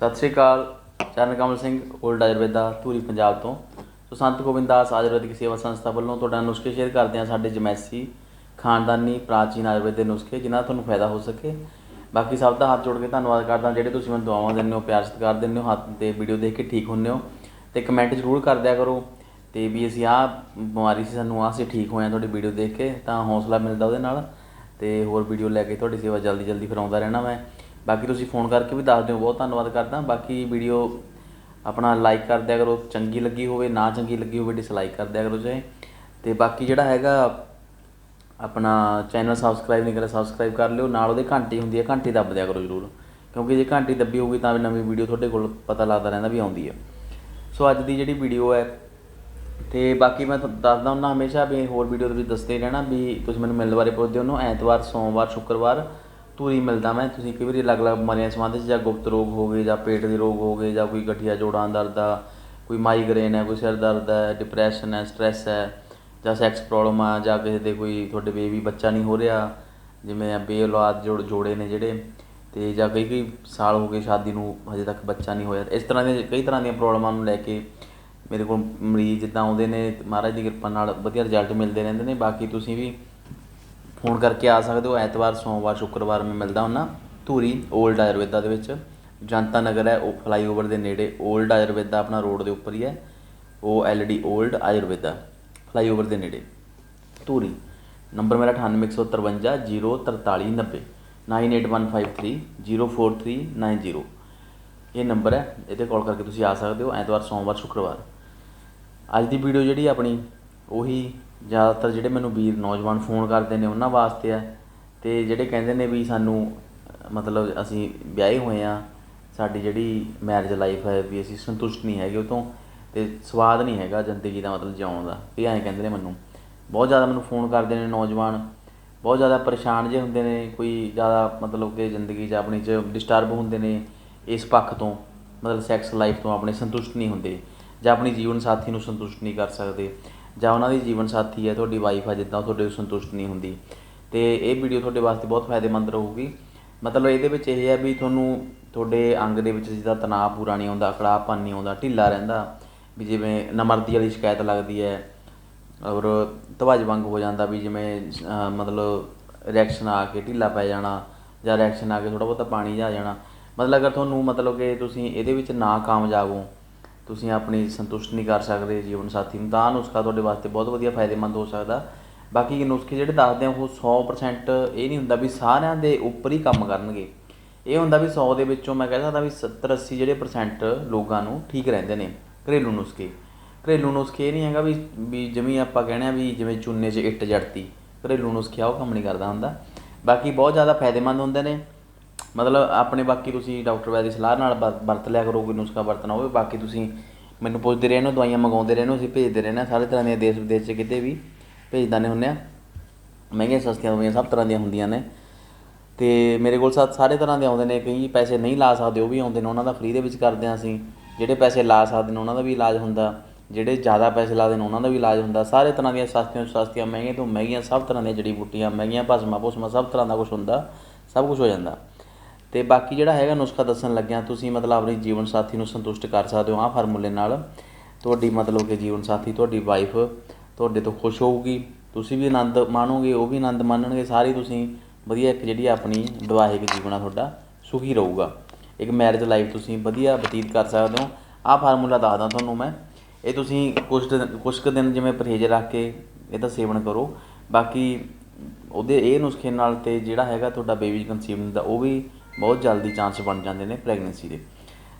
ਸਤਿ ਸ਼੍ਰੀ ਅਕਾਲ, ਚਰਨ ਕਮਲ ਸਿੰਘ ਓਲਡ ਆਯੁਰਵੇਦਾ ਧੂਰੀ ਪੰਜਾਬ ਤੋਂ। ਸੋ ਸੰਤ ਗੋਬਿੰਦਦਾਸ ਆਯੁਰਵੈਦਿਕ ਸੇਵਾ ਸੰਸਥਾ ਵੱਲੋਂ ਤੁਹਾਡਾ ਨੁਸਖੇ ਸ਼ੇਅਰ ਕਰਦੇ ਹਾਂ ਸਾਡੇ ਜਮੈਸੀ, ਖਾਨਦਾਨੀ, ਪ੍ਰਾਚੀਨ ਆਯੁਰਵੇਦ ਦੇ ਨੁਸਖੇ, ਜਿਨ੍ਹਾਂ ਤੋਂ ਤੁਹਾਨੂੰ ਫਾਇਦਾ ਹੋ ਸਕੇ। ਬਾਕੀ ਸਭ ਦਾ ਹੱਥ ਜੋੜ ਕੇ ਧੰਨਵਾਦ ਕਰਦਾ ਜਿਹੜੇ ਤੁਸੀਂ ਮੈਨੂੰ ਦੁਆਵਾਂ ਦਿੰਦੇ ਹੋ, ਪਿਆਰ ਸਤਿਕਾਰ ਦਿੰਦੇ ਹੋ, ਹੱਥ ਤੇ ਵੀਡੀਓ ਦੇਖ ਕੇ ਠੀਕ ਹੁੰਦੇ ਹੋ, ਤੇ ਕਮੈਂਟ ਜ਼ਰੂਰ ਕਰ ਦਿਆ ਕਰੋ। ਤੇ ਵੀ ਅਸੀਂ ਆਹ ਬਿਮਾਰੀ ਸੀ, ਸਾਨੂੰ ਆਹ ਅਸੀਂ ਠੀਕ ਹੋਏ ਹਾਂ ਤੁਹਾਡੀ ਵੀਡੀਓ ਦੇਖ ਕੇ, ਤਾਂ ਹੌਸਲਾ ਮਿਲਦਾ ਉਹਦੇ ਨਾਲ। ਤੇ ਹੋਰ ਵੀਡੀਓ ਲੈ ਕੇ ਤੁਹਾਡੀ ਸੇਵਾ ਜਲਦੀ ਜਲਦੀ ਫਿਰ ਆਉਂਦਾ ਰਹਿਣਾ ਮੈਂ। ਬਾਕੀ ਤੁਸੀਂ ਫੋਨ ਕਰਕੇ ਵੀ ਦੱਸ ਦਿਓ, ਬਹੁਤ ਧੰਨਵਾਦ ਕਰਦਾ। ਬਾਕੀ ਵੀਡੀਓ ਆਪਣਾ ਲਾਈਕ ਕਰ ਦਿਆ ਕਰੋ, ਚੰਗੀ ਲੱਗੀ ਹੋਵੇ, ਨਾ ਚੰਗੀ ਲੱਗੀ ਹੋਵੇ ਡਿਸਲਾਈਕ ਕਰ ਦਿਆ ਕਰੋ ਚਾਹੇ ਤੇ ਬਾਕੀ ਜਿਹੜਾ ਹੈਗਾ, ਆਪਣਾ ਚੈਨਲ ਸਬਸਕ੍ਰਾਈਬ ਨਹੀਂ ਕਰਿਆ ਸਬਸਕ੍ਰਾਈਬ ਕਰ ਲਿਓ। ਨਾਲ ਉਹਦੇ ਘੰਟੀ ਹੁੰਦੀ ਹੈ, ਘੰਟੀ ਦੱਬ ਦਿਆ ਕਰੋ ਜ਼ਰੂਰ। ਕਿਉਂਕਿ ਜੇ ਘੰਟੀ ਦੱਬੀ ਹੋਊਗੀ ਤਾਂ ਵੀ ਨਵੀਂ ਵੀਡੀਓ ਤੁਹਾਡੇ ਕੋਲ ਪਤਾ ਲੱਗਦਾ ਰਹਿੰਦਾ ਵੀ ਆਉਂਦੀ ਹੈ। ਸੋ ਅੱਜ ਦੀ ਜਿਹੜੀ ਵੀਡੀਓ ਹੈ, ਤੇ ਬਾਕੀ ਮੈਂ ਤੁਹਾਨੂੰ ਦੱਸਦਾ ਹੁੰਦਾ ਹਮੇਸ਼ਾ ਵੀ ਹੋਰ ਵੀਡੀਓ ਦੇ ਵਿੱਚ ਦੱਸਦੇ ਰਹਿਣਾ ਵੀ ਤੁਸੀਂ ਮੈਨੂੰ ਮਿਲਣ ਬਾਰੇ ਪੁੱਛਦੇ ਹੋ ਨੂੰ, ਐਤਵਾਰ, ਸੋਮਵਾਰ, ਸ਼ੁੱਕਰਵਾਰ। ਧੂਰੀ ਮਿਲਦਾ ਮੈਂ, ਤੁਸੀਂ ਕਈ ਵਾਰੀ ਅਲੱਗ-ਅਲੱਗ ਬਿਮਾਰੀਆਂ ਸੰਬੰਧਿਤ ਜਾਂ ਗੁਪਤ ਰੋਗ ਹੋ ਗਏ, ਜਾਂ ਪੇਟ ਦੇ ਰੋਗ ਹੋ ਗਏ, ਜਾਂ ਕੋਈ ਗਠੀਆ, ਜੋੜਾਂ, ਦਰਦ ਆ, ਕੋਈ ਮਾਈਗ੍ਰੇਨ ਹੈ ਕੋਈ ਸਿਰ ਦਰਦ ਹੈ ਡਿਪਰੈਸ਼ਨ ਹੈ ਸਟ੍ਰੈਸ ਹੈ ਜਾਂ ਸੈਕਸ ਪ੍ਰੋਬਲਮ ਆ, ਜਾਂ ਕਿਸੇ ਦੇ ਕੋਈ ਤੁਹਾਡੇ ਬੇਬੀ ਬੱਚਾ ਨਹੀਂ ਹੋ ਰਿਹਾ, ਜਿਵੇਂ ਬੇਔਲਾਦ ਜੋੜ, ਜੋੜੇ ਨੇ ਜਿਹੜੇ, ਤੇ ਜਾਂ ਕਈ ਕਈ ਸਾਲ ਹੋ ਗਏ ਸ਼ਾਦੀ ਨੂੰ ਹਜੇ ਤੱਕ ਬੱਚਾ ਨਹੀਂ ਹੋਇਆ। ਇਸ ਤਰ੍ਹਾਂ ਦੀਆਂ, ਕਈ ਤਰ੍ਹਾਂ ਦੀਆਂ ਪ੍ਰੋਬਲਮਾਂ ਨੂੰ ਲੈ ਕੇ ਮੇਰੇ ਕੋਲ ਮਰੀਜ਼ ਜਿੱਦਾਂ ਆਉਂਦੇ ਨੇ, ਮਹਾਰਾਜ ਦੀ ਕਿਰਪਾ ਨਾਲ ਵਧੀਆ ਰਿਜ਼ਲਟ ਮਿਲਦੇ ਰਹਿੰਦੇ ਨੇ, ਬਾਕੀ ਤੁਸੀਂ ਵੀ ਫੋਨ ਕਰਕੇ ਆ ਸਕਦੇ ਹੋ। ਐਤਵਾਰ, ਸੋਮਵਾਰ, ਸ਼ੁੱਕਰਵਾਰ ਮੈਂ ਮਿਲਦਾ ਹੁੰਨਾ ਧੂਰੀ 올ਡ ਆਯੁਰਵੇਦਾ ਦੇ ਵਿੱਚ। ਜਨਤਾ ਨਗਰ ਹੈ, ਉਹ ਫਲਾਈਓਵਰ ਦੇ ਨੇੜੇ। 올ਡ ਆਯੁਰਵੇਦਾ ਆਪਣਾ ਰੋਡ ਦੇ ਉੱਪਰ ਹੀ ਹੈ। ਉਹ ਐਲਡੀ 올ਡ ਆਯੁਰਵੇਦਾ ਫਲਾਈਓਵਰ ਦੇ ਨੇੜੇ। ਧੂਰੀ, ਨੰਬਰ ਮੇਰਾ 9815504390 9815304390 ਇਹ ਨੰਬਰ ਹੈ ਇਹਤੇ ਕਾਲ ਕਰਕੇ ਤੁਸੀਂ ਆ ਸਕਦੇ ਹੋ। ਐਤਵਾਰ, ਸੋਮਵਾਰ, ਸ਼ੁੱਕਰਵਾਰ। ਅੱਜ ਦੀ ਵੀਡੀਓ ਜਿਹੜੀ ਆਪਣੀ ਉਹੀ ਜ਼ਿਆਦਾਤਰ ਜਿਹੜੇ ਮੈਨੂੰ ਵੀਰ ਨੌਜਵਾਨ ਫੋਨ ਕਰਦੇ ਨੇ ਉਹਨਾਂ ਵਾਸਤੇ ਆ। ਅਤੇ ਜਿਹੜੇ ਕਹਿੰਦੇ ਨੇ ਵੀ ਸਾਨੂੰ, ਮਤਲਬ ਅਸੀਂ ਵਿਆਹੇ ਹੋਏ ਹਾਂ ਸਾਡੀ ਜਿਹੜੀ ਮੈਰਿਜ ਲਾਈਫ ਹੈ ਵੀ ਅਸੀਂ ਸੰਤੁਸ਼ਟ ਨਹੀਂ ਹੈਗੇ ਉਹ ਤੋਂ ਅਤੇ ਸਵਾਦ ਨਹੀਂ ਹੈਗਾ ਜ਼ਿੰਦਗੀ ਦਾ ਮਤਲਬ ਜਿਉਣ ਦਾ। ਇਹ ਐਂ ਕਹਿੰਦੇ ਨੇ ਮੈਨੂੰ। ਬਹੁਤ ਜ਼ਿਆਦਾ ਮੈਨੂੰ ਫੋਨ ਕਰਦੇ ਨੇ ਨੌਜਵਾਨ। ਬਹੁਤ ਜ਼ਿਆਦਾ ਪਰੇਸ਼ਾਨ ਜੇ ਹੁੰਦੇ ਨੇ, ਕੋਈ ਜ਼ਿਆਦਾ ਮਤਲਬ ਕਿ ਜ਼ਿੰਦਗੀ 'ਚ ਆਪਣੀ 'ਚ ਡਿਸਟਰਬ ਹੁੰਦੇ ਨੇ ਇਸ ਪੱਖ ਤੋਂ। ਮਤਲਬ ਸੈਕਸ ਲਾਈਫ ਤੋਂ ਆਪਣੇ ਸੰਤੁਸ਼ਟ ਨਹੀਂ ਹੁੰਦੇ ਜਾਂ ਆਪਣੀ ਜੀਵਨ ਸਾਥੀ ਨੂੰ ਸੰਤੁਸ਼ਟ ਨਹੀਂ ਕਰ ਸਕਦੇ। ਜਾਂ ਉਹਨਾਂ ਦੀ ਜੀਵਨ ਸਾਥੀ ਹੈ, ਤੁਹਾਡੀ ਵਾਈਫ ਹੈ, ਜਿੱਦਾਂ ਤੁਹਾਡੇ ਤੋਂ ਸੰਤੁਸ਼ਟ ਨਹੀਂ ਹੁੰਦੀ। ਤੇ ਇਹ ਵੀਡੀਓ ਤੁਹਾਡੇ ਵਾਸਤੇ ਬਹੁਤ ਫਾਇਦੇਮੰਦ ਰਹੂਗੀ। ਮਤਲਬ ਇਹਦੇ ਵਿੱਚ ਇਹ ਹੈ ਵੀ ਤੁਹਾਨੂੰ ਤੁਹਾਡੇ ਅੰਗ ਦੇ ਵਿੱਚ ਜਿੱਦਾਂ ਤਣਾਅ ਪੂਰਾ ਨਹੀਂ ਆਉਂਦਾ, ਅਕੜਾਪਨ ਨਹੀਂ ਆਉਂਦਾ, ਢਿੱਲਾ ਰਹਿੰਦਾ, ਵੀ ਜਿਵੇਂ ਨਮਰਦੀ ਵਾਲੀ ਸ਼ਿਕਾਇਤ ਲੱਗਦੀ ਹੈ ਔਰ ਧਵਜ ਵਾਂਗ ਹੋ ਜਾਂਦਾ ਵੀ ਜਿਵੇਂ ਮਤਲਬ ਰਿਐਕਸ਼ਨ ਆ ਕੇ ਢਿੱਲਾ ਪੈ ਜਾਣਾ ਜਾਂ ਰਿਐਕਸ਼ਨ ਆ ਕੇ ਥੋੜਾ ਬਹੁਤਾ ਪਾਣੀ ਜਾ ਜਾਣਾ। ਮਤਲਬ ਅਗਰ ਤੁਹਾਨੂੰ ਮਤਲਬ ਕਿ ਤੁਸੀਂ ਇਹਦੇ ਵਿੱਚ ਨਾ ਕਾਮਯਾਬ ਹੋ ਤੁਸੀਂ ਆਪਣੀ ਸੰਤੁਸ਼ਟ ਨਹੀਂ ਕਰ ਸਕਦੇ ਜੀਵਨ ਸਾਥੀ ਨੂੰ, ਤਾਂ ਨੁਸਖਾ ਤੁਹਾਡੇ ਵਾਸਤੇ ਬਹੁਤ ਵਧੀਆ ਫਾਇਦੇਮੰਦ ਹੋ ਸਕਦਾ। ਬਾਕੀ ਨੁਸਖੇ ਜਿਹੜੇ ਦੱਸਦੇ ਆ, ਉਹ 100% ਇਹ ਨਹੀਂ ਹੁੰਦਾ ਵੀ ਸਾਰਿਆਂ ਦੇ ਉੱਪਰ ਹੀ ਕੰਮ ਕਰਨਗੇ। ਇਹ ਹੁੰਦਾ ਵੀ 100 ਦੇ ਵਿੱਚੋਂ ਮੈਂ ਕਹਿ ਸਕਦਾ ਵੀ 70 80 ਜਿਹੜੇ ਪਰਸੈਂਟ ਲੋਕਾਂ ਨੂੰ ਠੀਕ ਰਹਿੰਦੇ ਨੇ, ਘਰੇਲੂ ਨੁਸਖੇ। ਘਰੇਲੂ ਨੁਸਖੇ ਇਹ ਨਹੀਂ ਹੈਗਾ ਵੀ ਵੀ ਜਿਵੇਂ ਆਪਾਂ ਕਹਿੰਦੇ ਆ ਵੀ ਜਿਵੇਂ ਚੂਨੇ 'ਚ ਇੱਟ ਜੜਤੀ, ਘਰੇਲੂ ਨੁਸਖੇ ਆ ਉਹ ਕੰਮ ਨਹੀਂ ਕਰਦਾ ਹੁੰਦਾ। ਬਾਕੀ ਬਹੁਤ ਜ਼ਿਆਦਾ ਫਾਇਦੇਮੰਦ ਹੁੰਦੇ ਨੇ। ਮਤਲਬ ਆਪਣੇ ਬਾਕੀ ਤੁਸੀਂ ਡਾਕਟਰ ਵੈਦ ਦੀ ਸਲਾਹ ਨਾਲ ਵਰ- ਵਰਤ ਲਿਆ ਕਰੋ, ਕੋਈ ਨੁਸਖਾ ਵਰਤਣਾ ਹੋਵੇ, ਬਾਕੀ ਤੁਸੀਂ ਮੈਨੂੰ ਪੁੱਛਦੇ ਰਹਿੰਦੇ ਹੋ, ਦਵਾਈਆਂ ਮੰਗਵਾਉਂਦੇ ਰਹਿੰਦੇ ਹੋ, ਅਸੀਂ ਭੇਜਦੇ ਰਹਿੰਦੇ ਹਾਂ, ਸਾਰੇ ਤਰ੍ਹਾਂ ਦੀਆਂ ਦੇਸ਼ ਵਿਦੇਸ਼ 'ਚ ਕਿਤੇ ਵੀ ਭੇਜ ਨੇ ਹੁੰਦੇ ਆ ਮਹਿੰਗੀਆਂ ਸਸਤੀਆਂ ਦਵਾਈਆਂ ਸਭ ਤਰ੍ਹਾਂ ਦੀਆਂ ਹੁੰਦੀਆਂ ਨੇ। ਤੇ ਮੇਰੇ ਕੋਲ ਸਾ- ਸਾਰੇ ਤਰ੍ਹਾਂ ਦੇ ਆਉਂਦੇ ਨੇ, ਕਈ ਪੈਸੇ ਨਹੀਂ ਲਾ ਸਕਦੇ, ਉਹ ਵੀ ਆਉਂਦੇ ਨੇ, ਉਹਨਾਂ ਦਾ ਫ੍ਰੀ ਦੇ ਵਿੱਚ ਕਰਦੇ ਹਾਂ ਅਸੀਂ। ਜਿਹੜੇ ਪੈਸੇ ਲਾ ਸਕਦੇ ਨੇ, ਉਹਨਾਂ ਦਾ ਵੀ ਇਲਾਜ ਹੁੰਦਾ। ਜਿਹੜੇ ਜ਼ਿਆਦਾ ਪੈਸੇ ਲਾਦੇ ਨੇ, ਉਹਨਾਂ ਦਾ ਵੀ ਇਲਾਜ ਹੁੰਦਾ। ਸਾਰੇ ਤਰ੍ਹਾਂ ਦੀਆਂ ਸਸਤੀਆਂ ਤੋਂ ਸਸਤੀਆਂ, ਮਹਿੰਗੀਆਂ ਤੋਂ ਮਹਿੰਗੀਆਂ, ਸਭ ਤਰ੍ਹਾਂ ਦੀਆਂ ਜੜੀ ਬੂਟੀਆਂ, ਮਹਿੰਗੀਆਂ ਭਸਮਾਂ ਭੁਸਮਾਂ ਸਭ ਤਰ੍ਹਾਂ ਦਾ ਕੁਝ ਹੁੰਦਾ, ਸਭ ਕੁਝ ਹੋ ਜਾਂਦਾ। ਤੇ ਬਾਕੀ ਜਿਹੜਾ ਹੈਗਾ ਨੁਸਖਾ ਦੱਸਣ ਲੱਗਿਆ, ਤੁਸੀਂ ਮਤਲਬ ਆਪਣੀ ਜੀਵਨ ਸਾਥੀ ਨੂੰ ਸੰਤੁਸ਼ਟ ਕਰ ਸਕਦੇ ਹੋ ਆਹ ਫਾਰਮੂਲੇ ਨਾਲ। ਤੁਹਾਡੀ ਮਤਲਬ ਕਿ ਜੀਵਨ ਸਾਥੀ, ਤੁਹਾਡੀ ਵਾਈਫ ਤੁਹਾਡੇ ਤੋਂ ਖੁਸ਼ ਹੋਊਗੀ। ਤੁਸੀਂ ਵੀ ਆਨੰਦ ਮਾਣੋਗੇ, ਉਹ ਵੀ ਆਨੰਦ ਮਾਣਨਗੇ। ਸਾਰੇ ਤੁਸੀਂ ਵਧੀਆ ਇੱਕ ਜਿਹੜੀ ਆਪਣੀ ਵਿਵਾਹਿਕ ਜੀਵਨ ਆ ਤੁਹਾਡਾ, ਸੁਖੀ ਰਹੂਗਾ। ਇੱਕ ਮੈਰਿਜ ਲਾਈਫ ਤੁਸੀਂ ਵਧੀਆ ਬਤੀਤ ਕਰ ਸਕਦੇ ਹੋ। ਆਹ ਫਾਰਮੂਲਾ ਦੱਸਦਾ ਤੁਹਾਨੂੰ ਮੈਂ। ਇਹ ਤੁਸੀਂ ਕੁਝ ਦਿਨ ਕੁਝ ਕੁ ਦਿਨ ਜਿਵੇਂ ਪਰਹੇਜ਼ ਰੱਖ ਕੇ ਇਹਦਾ ਸੇਵਨ ਕਰੋ। ਬਾਕੀ ਉਹਦੇ ਇਹ ਨੁਸਖੇ ਨਾਲ ਤੇ ਜਿਹੜਾ ਹੈਗਾ ਤੁਹਾਡਾ ਬੇਬੀ ਕਨਸੀਵ ਦਾ ਉਹ ਵੀ ਬਹੁਤ ਜਲਦੀ ਚਾਂਸ ਬਣ ਜਾਂਦੇ ਨੇ ਪ੍ਰੈਗਨੈਂਸੀ ਦੇ।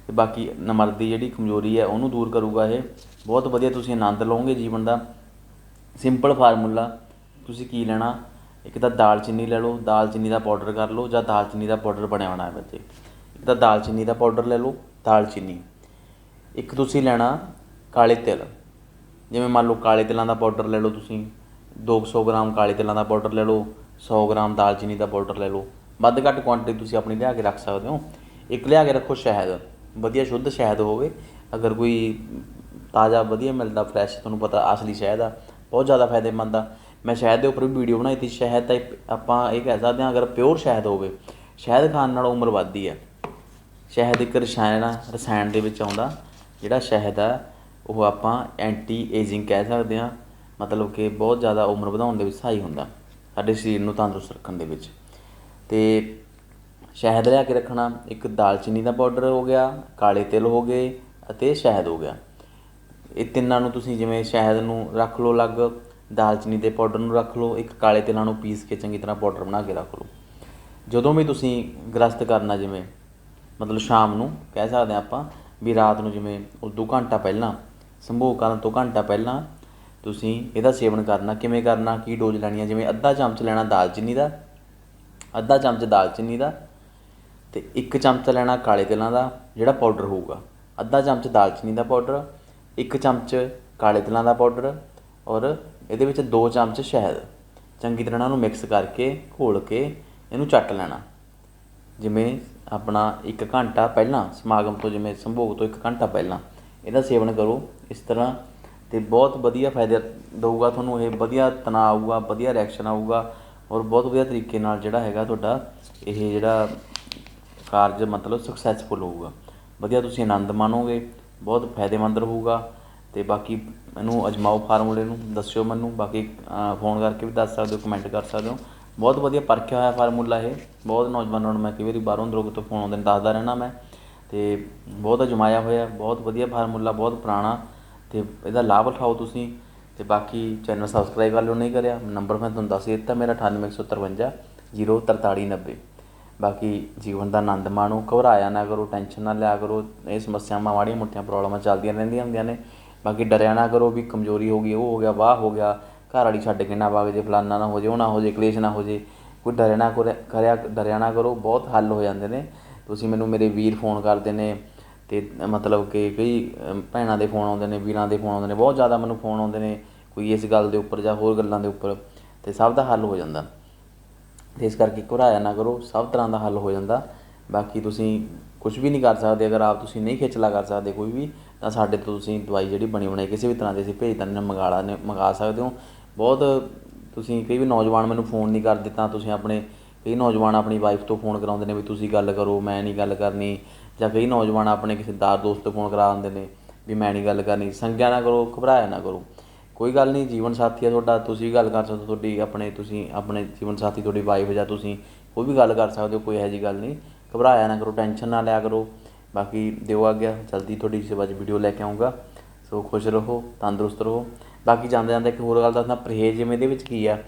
ਤੇ ਬਾਕੀ ਨਮਰ ਦੀ ਜਿਹੜੀ ਕਮਜ਼ੋਰੀ ਹੈ, ਉਹਨੂੰ ਦੂਰ ਕਰੂਗਾ ਇਹ। ਬਹੁਤ ਵਧੀਆ ਤੁਸੀਂ ਆਨੰਦ ਲਓਗੇ ਜੀਵਨ ਦਾ। ਸਿੰਪਲ ਫਾਰਮੂਲਾ ਤੁਸੀਂ ਕੀ ਲੈਣਾ? ਇੱਕ ਤਾਂ ਦਾਲਚੀਨੀ ਲੈ ਲਓ ਦਾਲਚੀਨੀ ਦਾ ਪਾਊਡਰ ਕਰ ਲਓ ਜਾਂ ਦਾਲਚੀਨੀ ਦਾ ਪਾਊਡਰ ਬਣਿਆ ਹੋਣਾ ਹੈ ਬੱਚੇ। ਇੱਕ ਤਾਂ ਦਾਲਚੀਨੀ ਦਾ ਪਾਊਡਰ ਲੈ ਲਓ ਦਾਲਚੀਨੀ ਇੱਕ ਤੁਸੀਂ ਲੈਣਾ ਕਾਲੇ ਤਿਲ। ਜਿਵੇਂ ਮੰਨ ਲਓ ਕਾਲੇ ਤਿਲਾਂ ਦਾ ਪਾਊਡਰ ਲੈ ਲਓ ਤੁਸੀਂ 200 ਗ੍ਰਾਮ ਕਾਲੇ ਤਿਲਾਂ ਦਾ ਪਾਊਡਰ ਲੈ ਲਓ 100 ਗ੍ਰਾਮ ਦਾਲਚੀਨੀ ਦਾ ਪਾਊਡਰ ਲੈ ਲਓ। ਵੱਧ ਘੱਟ ਕੁਆਂਟੀਟੀ ਤੁਸੀਂ ਆਪਣੀ ਲਿਆ ਕੇ ਰੱਖ ਸਕਦੇ ਹੋ। ਇੱਕ ਲਿਆ ਕੇ ਰੱਖੋ ਸ਼ਹਿਦ। ਵਧੀਆ ਸ਼ੁੱਧ ਸ਼ਹਿਦ ਹੋਵੇ। ਅਗਰ ਕੋਈ ਤਾਜ਼ਾ ਵਧੀਆ ਮਿਲਦਾ ਫਰੈਸ਼ ਤੁਹਾਨੂੰ ਪਤਾ ਅਸਲੀ ਸ਼ਹਿਦ ਆ, ਬਹੁਤ ਜ਼ਿਆਦਾ ਫਾਇਦੇਮੰਦ ਆ। ਮੈਂ ਸ਼ਹਿਦ ਦੇ ਉੱਪਰ ਵੀ ਵੀਡੀਓ ਬਣਾਈ ਤੀ ਸ਼ਹਿਦ ਤਾਂ ਇੱਕ- ਆਪਾਂ ਇਹ ਕਹਿ ਸਕਦੇ ਹਾਂ, ਅਗਰ ਪਿਓਰ ਸ਼ਹਿਦ ਹੋਵੇ, ਸ਼ਹਿਦ ਖਾਣ ਨਾਲ ਉਮਰ ਵੱਧਦੀ ਆ। ਸ਼ਹਿਦ ਇੱਕ ਰਸਾਇਣ ਆ, ਰਸਾਇਣ ਦੇ ਵਿੱਚ ਆਉਂਦਾ। ਜਿਹੜਾ ਸ਼ਹਿਦ ਆ, ਉਹ ਆਪਾਂ ਐਂਟੀ ਏਜਿੰਗ ਕਹਿ ਸਕਦੇ ਹਾਂ। ਮਤਲਬ ਕਿ ਬਹੁਤ ਜ਼ਿਆਦਾ ਉਮਰ ਵਧਾਉਣ ਦੇ ਵਿੱਚ ਸਹਾਈ ਹੁੰਦਾ। ਸਾਡੇ ਸਰੀਰ ਨੂੰ ਤੰਦਰੁਸਤ ਰੱਖਣ ਦੇ ਵਿੱਚ। ਅਤੇ ਸ਼ਹਿਦ ਲਿਆ ਕੇ ਰੱਖਣਾ, ਇੱਕ ਦਾਲਚੀਨੀ ਦਾ ਪਾਊਡਰ ਹੋ ਗਿਆ, ਕਾਲੇ ਤਿਲ ਹੋ ਗਏ ਅਤੇ ਸ਼ਹਿਦ ਹੋ ਗਿਆ। ਇਹ ਤਿੰਨਾਂ ਨੂੰ ਤੁਸੀਂ ਜਿਵੇਂ ਸ਼ਹਿਦ ਨੂੰ ਰੱਖ ਲਓ ਅਲੱਗ, ਦਾਲਚੀਨੀ ਦੇ ਪਾਊਡਰ ਨੂੰ ਰੱਖ ਲਓ, ਇੱਕ ਕਾਲੇ ਤਿਲਾਂ ਨੂੰ ਪੀਸ ਕੇ ਚੰਗੀ ਤਰ੍ਹਾਂ ਪਾਊਡਰ ਬਣਾ ਕੇ ਰੱਖ ਲਓ। ਜਦੋਂ ਵੀ ਤੁਸੀਂ ਗ੍ਰਸਤ ਕਰਨਾ ਜਿਵੇਂ, ਮਤਲਬ ਸ਼ਾਮ ਨੂੰ, ਕਹਿ ਸਕਦੇ ਹਾਂ ਆਪਾਂ ਵੀ ਰਾਤ ਨੂੰ ਜਿਵੇਂ ਉਦੋਂ ਘੰਟਾ ਪਹਿਲਾਂ, ਸੰਭੋਗ ਕਰਨ ਤੋਂ ਘੰਟਾ ਪਹਿਲਾਂ ਤੁਸੀਂ ਇਹਦਾ ਸੇਵਨ ਕਰਨਾ, ਕਿਵੇਂ ਕਰਨਾ, ਕੀ ਡੋਜ਼ ਲੈਣੀ ਹੈ ਜਿਵੇਂ ਅੱਧਾ ਚਮਚ ਲੈਣਾ ਦਾਲਚੀਨੀ ਦਾ ਅੱਧਾ ਚਮਚ ਦਾਲਚੀਨੀ ਦਾ ਤੇ ਇੱਕ ਚਮਚ ਲੈਣਾ ਕਾਲੇ ਤਿਲਾਂ ਦਾ, ਜਿਹੜਾ ਪਾਊਡਰ ਹੋਊਗਾ। ਅੱਧਾ ਚਮਚ ਦਾਲਚੀਨੀ ਦਾ ਪਾਊਡਰ ਇੱਕ ਚਮਚ ਕਾਲੇ ਤਿਲਾਂ ਦਾ ਪਾਊਡਰ ਔਰ ਇਹਦੇ ਵਿੱਚ ਦੋ ਚਮਚ ਸ਼ਹਿਦ। ਚੰਗੀ ਤਰ੍ਹਾਂ ਇਹਨਾਂ ਨੂੰ ਮਿਕਸ ਕਰਕੇ ਘੋਲ ਕੇ ਇਹਨੂੰ ਚੱਟ ਲੈਣਾ। ਜਿਵੇਂ ਆਪਣਾ 1 ਘੰਟਾ ਪਹਿਲਾਂ, ਸਮਾਗਮ ਤੋਂ ਜਿਵੇਂ ਸੰਭੋਗ ਤੋਂ 1 ਘੰਟਾ ਪਹਿਲਾਂ, ਇਹਦਾ ਸੇਵਨ ਕਰੋ ਇਸ ਤਰ੍ਹਾਂ ਤੇ ਬਹੁਤ ਵਧੀਆ ਫਾਇਦਾ ਦਊਗਾ ਤੁਹਾਨੂੰ, ਇਹ ਵਧੀਆ ਤਣਾਅ ਆਊਗਾ, ਵਧੀਆ ਰਿਐਕਸ਼ਨ ਆਊਗਾ। ਔਰ ਬਹੁਤ ਵਧੀਆ ਤਰੀਕੇ ਨਾਲ ਜਿਹੜਾ ਹੈਗਾ ਤੁਹਾਡਾ ਇਹ ਜਿਹੜਾ ਕਾਰਜ ਮਤਲਬ ਸਕਸੈਸਫੁਲ ਹੋਊਗਾ। ਵਧੀਆ ਤੁਸੀਂ ਆਨੰਦ ਮਾਣੋਗੇ, ਬਹੁਤ ਫਾਇਦੇਮੰਦ ਰਹੂਗਾ ਤੇ ਬਾਕੀ ਮੈਨੂੰ ਅਜਮਾਓ ਫਾਰਮੂਲੇ ਨੂੰ ਦੱਸਿਓ ਮੈਨੂੰ, ਬਾਕੀ ਫੋਨ ਕਰਕੇ ਵੀ ਦੱਸ ਸਕਦੇ ਹੋ ਕਮੈਂਟ ਕਰ ਸਕਦੇ ਹੋ। ਬਹੁਤ ਵਧੀਆ ਪਰਖਿਆ ਹੋਇਆ ਫਾਰਮੂਲਾ ਇਹ, ਬਹੁਤ ਨੌਜਵਾਨਾਂ ਨੂੰ ਮੈਂ ਕਈ ਵਾਰੀ ਬਾਹਰੋਂ ਅੰਦਰੋਂ ਤੋਂ ਫੋਨ ਆਉਂਦੇ ਨੇ ਦੱਸਦਾ ਰਹਿਣਾ ਮੈਂ ਤੇ ਬਹੁਤ ਅਜਮਾਇਆ ਹੋਇਆ, ਬਹੁਤ ਵਧੀਆ ਫਾਰਮੂਲਾ, ਬਹੁਤ ਪੁਰਾਣਾ ਤੇ ਇਹਦਾ ਲਾਭ ਉਠਾਓ ਤੁਸੀਂ। ਤੇ ਬਾਕੀ ਚੈਨਲ ਸਬਸਕ੍ਰਾਈਬ ਕਰ ਲਿਓ, ਨਹੀਂ ਕਰਿਆ ਨੰਬਰ ਮੈਂ ਤੁਹਾਨੂੰ ਦੱਸ ਦਿੱਤਾ, ਮੇਰਾ 98153 04390 ਬਾਕੀ ਜੀਵਨ ਦਾ ਆਨੰਦ ਮਾਣੋ, ਘਬਰਾਇਆ ਨਾ ਕਰੋ ਟੈਨਸ਼ਨ ਨਾ ਲਿਆ ਕਰੋ, ਇਹ ਸਮੱਸਿਆਵਾਂ ਮਾੜੀਆਂ ਮੋਟੀਆਂ ਪ੍ਰੋਬਲਮਾਂ ਚੱਲਦੀਆਂ ਰਹਿੰਦੀਆਂ ਹੁੰਦੀਆਂ ਨੇ। ਬਾਕੀ ਡਰਿਆ ਨਾ ਕਰੋ ਵੀ ਕਮਜ਼ੋਰੀ ਹੋ ਗਈ, ਉਹ ਹੋ ਗਿਆ, ਵਾਹ ਹੋ ਗਿਆ, ਘਰ ਵਾਲੀ ਛੱਡ ਕੇ ਨਾ ਵਗ ਜੇ, ਫਲਾਨਾ ਨਾ ਹੋ ਜੇ, ਉਹ ਨਾ ਹੋ ਜੇ, ਕਲੇਸ਼ ਨਾ ਹੋ ਜੇ। ਕੋਈ ਡਰਿਆ ਨਾ ਕਰੇ- ਕਰਿਆ, ਡਰਿਆ ਨਾ ਕਰੋ, ਬਹੁਤ ਹੱਲ ਹੋ ਜਾਂਦੇ ਨੇ। ਤੁਸੀਂ ਮੈਨੂੰ ਮੇਰੇ ਵੀਰ ਫੋਨ ਕਰਦੇ ਨੇ, ਤੇ ਮਤਲਬ ਕਿ ਕਈ ਭੈਣਾਂ ਦੇ ਫੋਨ ਆਉਂਦੇ ਨੇ, ਵੀਰਾਂ ਦੇ ਫੋਨ ਆਉਂਦੇ ਨੇ, ਬਹੁਤ ਜ਼ਿਆਦਾ ਮੈਨੂੰ ਫੋਨ ਆਉਂਦੇ ਨੇ। ਕੋਈ ਇਸ ਗੱਲ ਦੇ ਉੱਪਰ ਜਾਂ ਹੋਰ ਗੱਲਾਂ ਦੇ ਉੱਪਰ ਤੇ ਸਭ ਦਾ ਹੱਲ ਹੋ ਜਾਂਦਾ। ਤੇ ਇਸ ਕਰਕੇ ਘਬਰਾਇਆ ਨਾ ਕਰੋ, ਸਭ ਤਰ੍ਹਾਂ ਦਾ ਹੱਲ ਹੋ ਜਾਂਦਾ। ਬਾਕੀ ਤੁਸੀਂ ਕੁਝ ਵੀ ਨਹੀਂ ਕਰ ਸਕਦੇ, ਅਗਰ ਆਪ ਤੁਸੀਂ ਨਹੀਂ ਖੇਚਲਾ ਕਰ ਸਕਦੇ ਕੋਈ ਵੀ, ਤਾਂ ਸਾਡੇ ਤੋਂ ਤੁਸੀਂ ਦਵਾਈ ਜਿਹੜੀ ਬਣੀ ਬਣਾਈ, ਕਿਸੇ ਵੀ ਤਰ੍ਹਾਂ ਦੀ ਅਸੀਂ ਭੇਜ ਦਿੰਦੇ ਹਾਂ ਮੰਗਾਲਾ ਨੇ ਮੰਗਾ ਸਕਦੇ ਹੋ। ਬਹੁਤ ਤੁਸੀਂ ਕਈ ਵੀ ਨੌਜਵਾਨ ਮੈਨੂੰ ਫੋਨ ਨਹੀਂ ਕਰਦੇ ਤਾਂ ਤੁਸੀਂ ਆਪਣੇ ਕਈ ਨੌਜਵਾਨ ਆਪਣੀ ਵਾਈਫ ਤੋਂ ਫੋਨ ਕਰਾਉਂਦੇ ਨੇ ਵੀ ਤੁਸੀਂ ਗੱਲ ਕਰੋ, ਮੈਂ ਨਹੀਂ ਗੱਲ ਕਰਨੀ। ਜਾਂ ਕਈ ਨੌਜਵਾਨ ਆਪਣੇ ਕਿਸੇ ਦਾਰ ਦੋਸਤ ਤੋਂ ਫੋਨ ਕਰਾ ਦਿੰਦੇ ਨੇ ਵੀ ਮੈਂ ਨਹੀਂ ਗੱਲ ਕਰਨੀ। ਸੰਗਿਆ ਨਾ ਕਰੋ, ਘਬਰਾਇਆ ਨਾ ਕਰੋ। ਕੋਈ ਗੱਲ ਨਹੀਂ, ਜੀਵਨ ਸਾਥੀ ਆ ਤੁਹਾਡਾ, ਤੁਸੀਂ ਵੀ ਗੱਲ ਕਰ ਸਕਦੇ ਹੋ ਤੁਹਾਡੀ ਆਪਣੇ, ਤੁਸੀਂ ਆਪਣੇ ਜੀਵਨ ਸਾਥੀ, ਤੁਹਾਡੀ ਵਾਈਫ ਜਾਂ ਤੁਸੀਂ ਕੋਈ ਵੀ ਗੱਲ ਕਰ ਸਕਦੇ ਹੋ, ਕੋਈ ਇਹੋ ਜਿਹੀ ਗੱਲ ਨਹੀਂ। ਘਬਰਾਇਆ ਨਾ ਕਰੋ ਟੈਨਸ਼ਨ ਨਾ ਲਿਆ ਕਰੋ। ਬਾਕੀ ਦਿਓ ਆ ਗਿਆ ਜਲਦੀ ਤੁਹਾਡੀ ਸੇਵਾ 'ਚ ਵੀਡੀਓ ਲੈ ਕੇ ਆਉਂਗਾ ਸੋ ਖੁਸ਼ ਰਹੋ, ਤੰਦਰੁਸਤ ਰਹੋ। ਬਾਕੀ ਜਾਂਦੇ ਜਾਂਦੇ ਇੱਕ ਹੋਰ ਗੱਲ ਦੱਸਣਾ ਪਰਹੇਜ਼ ਜਿਵੇਂ ਇਹਦੇ ਵਿੱਚ ਕੀ ਆ?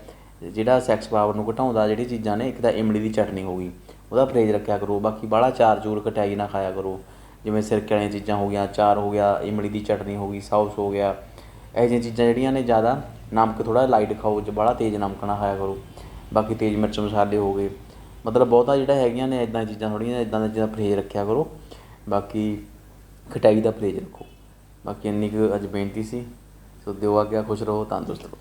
ਜਿਹੜਾ ਸੈਕਸ ਪਾਵਰ ਨੂੰ ਘਟਾਉਂਦਾ ਜਿਹੜੀ ਚੀਜ਼ਾਂ ਨੇ, ਇੱਕ ਤਾਂ ਇਮਲੀ ਦੀ ਚਟਨੀ ਹੋ ਗਈ, ਉਹਦਾ ਪਰਹੇਜ਼ ਰੱਖਿਆ ਕਰੋ। ਬਾਕੀ ਬਾਹਲਾ ਚਾਰ ਚੂਰ ਕਟਾਈ ਨਾ ਖਾਇਆ ਕਰੋ। ਜਿਵੇਂ ਸਿਰਕੇ ਵਾਲੀਆਂ ਚੀਜ਼ਾਂ ਹੋ ਗਈਆਂ, ਚਾਰ ਹੋ ਗਿਆ, ਇਮਲੀ ਦੀ ਚਟਨੀ ਹੋ ਗਈ ਸੌਸ ਹੋ ਗਿਆ। ਇਹੋ ਜਿਹੀਆਂ ਚੀਜ਼ਾਂ ਜਿਹੜੀਆਂ ਨੇ ਜ਼ਿਆਦਾ ਨਮਕ ਥੋੜ੍ਹਾ ਲਾਈਟ ਖਾਓ ਜੇ ਬਾਹਲਾ ਤੇਜ਼ ਨਮਕ ਨਾ ਖਾਇਆ ਕਰੋ। ਬਾਕੀ ਤੇਜ਼ ਮਿਰਚ ਮਸਾਲੇ ਹੋ ਗਏ। ਮਤਲਬ ਬਹੁਤਾ ਜਿਹੜਾ ਹੈਗੀਆਂ ਨੇ ਇਦਾਂ ਚੀਜ਼ਾਂ ਥੋੜ੍ਹੀਆਂ ਇੱਦਾਂ ਦਾ ਚੀਜ਼ਾਂ ਪਰਹੇਜ਼ ਰੱਖਿਆ ਕਰੋ। ਬਾਕੀ ਖਟਾਈ ਦਾ ਪਰਹੇਜ਼ ਰੱਖੋ। ਬਾਕੀ ਇੰਨੀ ਕੁ ਅੱਜ ਬੇਨਤੀ ਸੀ। ਸੋ ਦਿਓ ਆ ਗਿਆ ਖੁਸ਼ ਰਹੋ, ਤੰਦਰੁਸਤ ਰਹੋ।